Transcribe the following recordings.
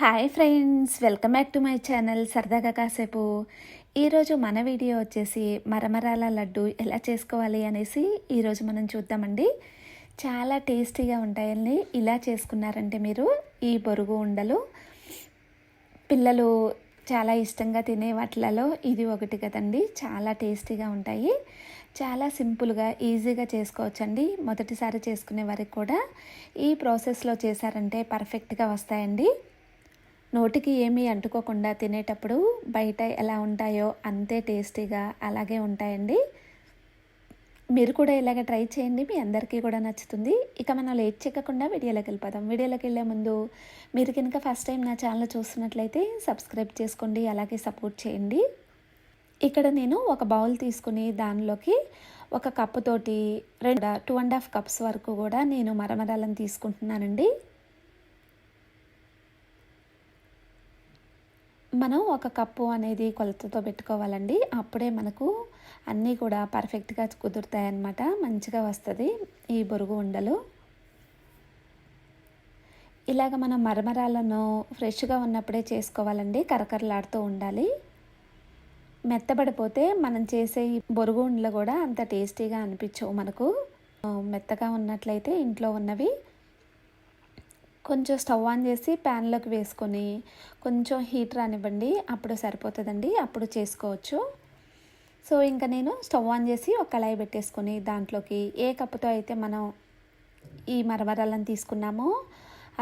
Hi friends welcome back to my channel. సరదాగా కాసేపు. ఈరోజు మన వీడియో వచ్చేసి మరమరాల లడ్డు ఎలా చేసుకోవాలి అనేసి ఈరోజు మనం చూద్దామండి. చాలా టేస్టీగా ఉంటాయని ఇలా చేసుకున్నారంటే మీరు ఈ బొరుగు ఉండలు. పిల్లలు చాలా ఇష్టంగా తినే వాటిలలో ఇది ఒకటి కదండి. చాలా టేస్టీగా ఉంటాయి. చాలా సింపుల్గా ఈజీగా చేసుకోవచ్చండి. మొదటిసారి చేసుకునే వారికి కూడా ఈ ప్రాసెస్లో చేశారంటే పర్ఫెక్ట్గా వస్తాయండి. నోటికి ఏమీ అంటుకోకుండా తినేటప్పుడు బయట ఎలా ఉంటాయో అంతే టేస్టీగా అలాగే ఉంటాయండి. మీరు కూడా ఇలాగ ట్రై చేయండి. మీ అందరికీ కూడా నచ్చుతుంది. ఇక మనం లేట్ చెక్కకుండా వీడియోలోకి వెళ్ళిపోదాం. వీడియోలోకి వెళ్ళే ముందు మీరు కనుక ఫస్ట్ టైం నా ఛానల్ చూస్తున్నట్లయితే సబ్స్క్రైబ్ చేసుకోండి. అలాగే సపోర్ట్ చేయండి. ఇక్కడ నేను ఒక బౌల్ తీసుకుని దానిలోకి ఒక కప్పుతోటి రెండు టూ అండ్ హాఫ్ కప్స్ వరకు కూడా నేను మరమరాలను తీసుకుంటున్నానండి. మనం ఒక కప్పు అనేది కొలతతో పెట్టుకోవాలండి. అప్పుడే మనకు అన్నీ కూడా పర్ఫెక్ట్గా కుదురుతాయి అన్నమాట మంచిగా వస్తుంది ఈ బొరుగు ఉండలు. ఇలాగ మనం మరమరాలను ఫ్రెష్గా ఉన్నప్పుడే చేసుకోవాలండి. కరకరలాడుతూ ఉండాలి. మెత్తబడిపోతే మనం చేసే ఈ బొరుగు ఉండలు కూడా అంత టేస్టీగా అనిపించవు మనకు. మెత్తగా ఉన్నట్లయితే ఇంట్లో ఉన్నవి కొంచెం స్టవ్ ఆన్ చేసి ప్యాన్లోకి వేసుకొని కొంచెం హీట్ రానివ్వండి అప్పుడు సరిపోతుందండి అప్పుడు చేసుకోవచ్చు. సో ఇంకా నేను స్టవ్ ఆన్ చేసి ఒక కళాయి పెట్టేసుకొని దాంట్లోకి ఏ కప్పుతో అయితే మనం ఈ మరమరాలను తీసుకున్నామో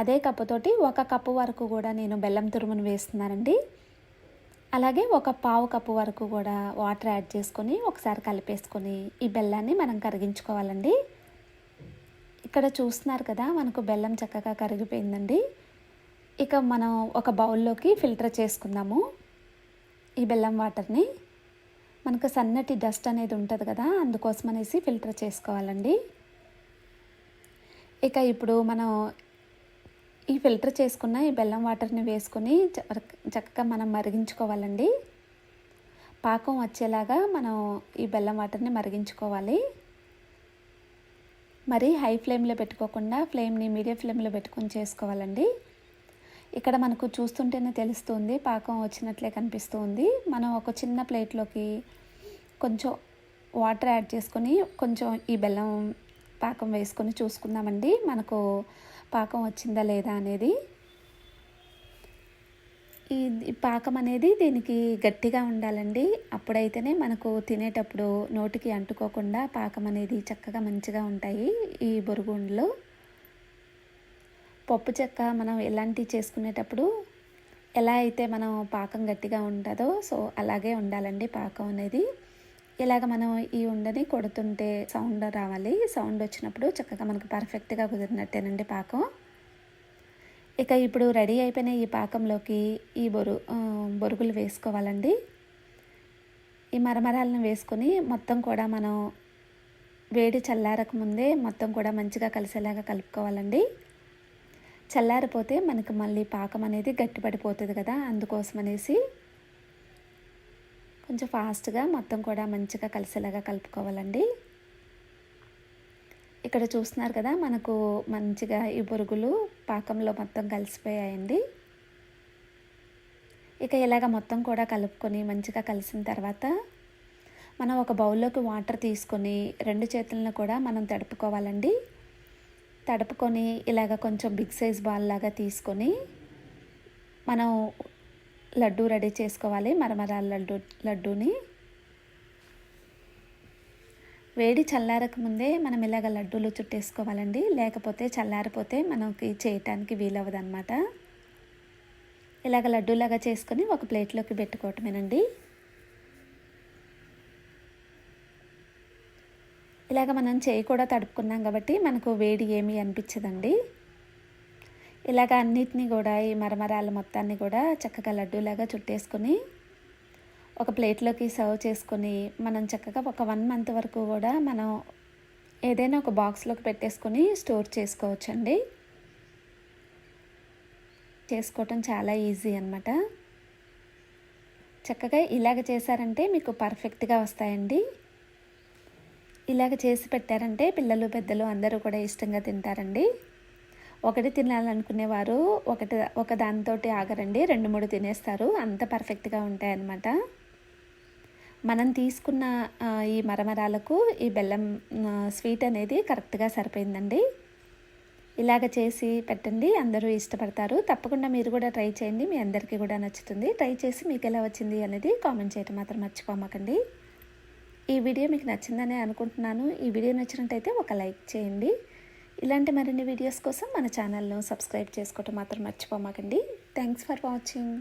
అదే కప్పుతోటి ఒక కప్పు వరకు కూడా నేను బెల్లం తురుమును వేస్తున్నానండి. అలాగే ఒక పావు కప్పు వరకు కూడా వాటర్ యాడ్ చేసుకొని ఒకసారి కలిపేసుకొని ఈ బెల్లాన్ని మనం కరిగించుకోవాలండి. ఇక్కడ చూస్తున్నారు కదా మనకు బెల్లం చక్కగా కరిగిపోయిందండి. ఇక మనం ఒక బౌల్లోకి ఫిల్టర్ చేసుకుందాము. ఈ బెల్లం వాటర్ని. మనకు సన్నటి డస్ట్ అనేది ఉంటుంది కదా అందుకోసం అనేసి ఫిల్టర్ చేసుకోవాలండి. ఇక ఇప్పుడు మనం ఈ ఫిల్టర్ చేసుకున్న ఈ బెల్లం వాటర్ని వేసుకొని చక్కగా మనం మరిగించుకోవాలండి. పాకం వచ్చేలాగా మనం ఈ బెల్లం వాటర్ని మరిగించుకోవాలి. మరి హై ఫ్లేమ్లో పెట్టుకోకుండా ఫ్లేమ్ని మీడియం ఫ్లేమ్లో పెట్టుకొని చేసుకోవాలండి. ఇక్కడ మనకు చూస్తుంటేనే తెలుస్తుంది పాకం వచ్చినట్లే కనిపిస్తుంది. మనం ఒక చిన్న ప్లేట్లోకి కొంచెం వాటర్ యాడ్ చేసుకొని కొంచెం ఈ బెల్లం పాకం వేసుకొని చూసుకుందామండి. మనకు పాకం వచ్చిందా లేదా అనేది. ఈ పాకం అనేది దీనికి గట్టిగా ఉండాలండి. అప్పుడైతేనే మనకు తినేటప్పుడు నోటికి అంటుకోకుండా పాకం అనేది చక్కగా మంచిగా ఉంటాయి ఈ బొరుగుండ్లు. పప్పు చెక్క మనం ఎలాంటివి చేసుకునేటప్పుడు ఎలా అయితే మనం పాకం గట్టిగా ఉంటుందో సో అలాగే ఉండాలండి పాకం అనేది. ఇలాగ మనం ఈ ఉండని కొడుతుంటే సౌండ్ రావాలి. సౌండ్ వచ్చినప్పుడు చక్కగా మనకు పర్ఫెక్ట్గా కుదిరినట్టేనండి పాకం. ఇక ఇప్పుడు రెడీ అయిపోయిన ఈ పాకంలోకి ఈ బొరు బొరుగులు వేసుకోవాలండి. ఈ మరమరాలను వేసుకొని మొత్తం కూడా మనం వేడి చల్లారక ముందే మొత్తం కూడా మంచిగా కలిసేలాగా కలుపుకోవాలండి. చల్లారిపోతే మనకు మళ్ళీ పాకం అనేది గట్టిపడిపోతుంది కదా అందుకోసం అనేసి కొంచెం ఫాస్ట్గా మొత్తం కూడా మంచిగా కలిసేలాగా కలుపుకోవాలండి. ఇక్కడ చూస్తున్నారు కదా మనకు మంచిగా ఈ బొరుగులు పాకంలో మొత్తం కలిసిపోయాయండి. ఇక ఇలాగ మొత్తం కూడా కలుపుకొని మంచిగా కలిసిన తర్వాత మనం ఒక బౌల్లోకి వాటర్ తీసుకొని రెండు చేతులను కూడా మనం తడుపుకోవాలండి. తడుపుకొని ఇలాగ కొంచెం బిగ్ సైజ్ బాల్ లాగా తీసుకొని మనం లడ్డు రెడీ చేసుకోవాలి మరమరాల లడ్డు లడ్డూని. వేడి చల్లారక ముందే మనం ఇలాగ లడ్డూలు చుట్టేసుకోవాలండి. లేకపోతే చల్లారిపోతే మనకి చేయటానికి వీలవ్వదనమాట ఇలాగ లడ్డూలాగా చేసుకొని ఒక ప్లేట్లోకి పెట్టుకోవటమేనండి. ఇలాగ మనం చేయి కూడా తడుపుకున్నాం కాబట్టి మనకు వేడి ఏమీ అనిపించదండి. ఇలాగ అన్నిటినీ కూడా ఈ మరమరాల మొత్తాన్ని కూడా చక్కగా లడ్డూలాగా చుట్టేసుకొని ఒక ప్లేట్లోకి సర్వ్ చేసుకొని మనం చక్కగా ఒక వన్ మంత్ వరకు కూడా మనం ఏదైనా ఒక బాక్స్లోకి పెట్టేసుకొని స్టోర్ చేసుకోవచ్చండి. చేసుకోవటం చాలా ఈజీ అనమాట చక్కగా ఇలాగ చేశారంటే మీకు పర్ఫెక్ట్గా వస్తాయండి. ఇలాగ చేసి పెట్టారంటే పిల్లలు పెద్దలు అందరూ కూడా ఇష్టంగా తింటారండి. ఒకటి తినాలనుకునేవారు ఒకటి ఒక దానితోటి ఆగరండి రెండు మూడు తినేస్తారు. అంత పర్ఫెక్ట్గా ఉంటాయన్నమాట. మనం తీసుకున్న ఈ మరమరాలకు ఈ బెల్లం స్వీట్ అనేది కరెక్ట్గా సరిపోయిందండి. ఇలాగ చేసి పెట్టండి. అందరూ ఇష్టపడతారు. తప్పకుండా మీరు కూడా ట్రై చేయండి. మీ అందరికీ కూడా నచ్చుతుంది. ట్రై చేసి మీకు ఎలా వచ్చింది అనేది కామెంట్ చేయడం మాత్రం మర్చిపోమకండి. ఈ వీడియో మీకు నచ్చిందని అనుకుంటున్నాను. ఈ వీడియో నచ్చినట్టయితే ఒక లైక్ చేయండి. ఇలాంటి మరిన్ని వీడియోస్ కోసం మన ఛానల్ను సబ్స్క్రైబ్ చేసుకోవటం మాత్రం మర్చిపోమాకండి. Thanks for watching.